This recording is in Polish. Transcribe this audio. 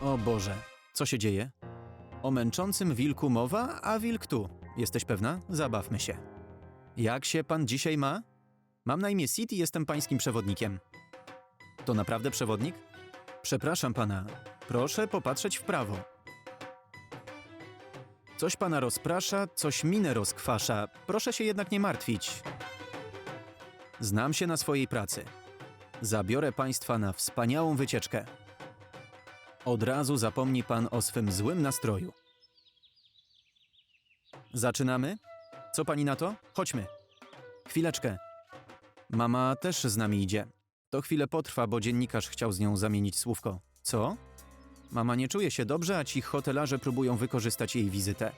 O Boże, co się dzieje? O męczącym wilku mowa, a wilk tu. Jesteś pewna? Zabawmy się. Jak się pan dzisiaj ma? Mam na imię Sid i jestem pańskim przewodnikiem. To naprawdę przewodnik? Przepraszam pana. Proszę popatrzeć w prawo. Coś pana rozprasza, coś minę rozkwasza. Proszę się jednak nie martwić. Znam się na swojej pracy. Zabiorę państwa na wspaniałą wycieczkę. Od razu zapomni pan o swym złym nastroju. Zaczynamy? Co pani na to? Chodźmy. Chwileczkę. Mama też z nami idzie. To chwilę potrwa, bo dziennikarz chciał z nią zamienić słówko. Co? Mama nie czuje się dobrze, a ci hotelarze próbują wykorzystać jej wizytę.